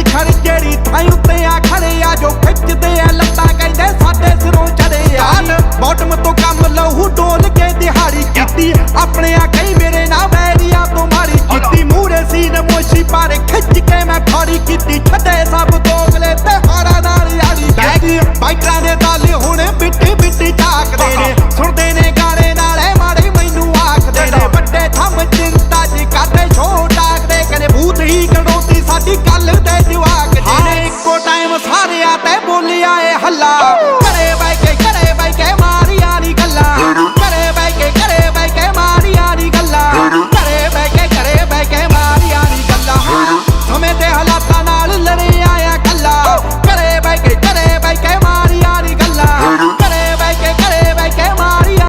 ਅਸੀਂ ਖੜ ਜਿਹੜੀ ਤੋਂ ਕੰਮ ਲਹੂ ਡੋਲ ਕੇ ਦਿਹਾੜੀ ਕੀਤੀ। ਆਪਣੇ ਆ ਕਈ ਮੇਰੇ ਨਾਲ ਬੈਰੀਆ ਤੋਂ ਕੀਤੀ। ਮੂਰੇ ਸੀਨ ਮੋਸ਼ੀ ਪਰ ਖਿੱਚ ਕੇ ਮੈਂ ਫਾੜੀ ਕੀਤੀ। ਛੱਡੇ ਸਭ ਦੋਗਲੇ ਤੇ ਹਾਰਾ ਨਾਲ ਯਾਰੀ ਬੈਗੀ ਬਾਈਟਰਾਂ ਦੇ ਸਾਰਿਆਂ ਤੇ ਬੋਲਿਆ ਏ ਹੱਲਾ।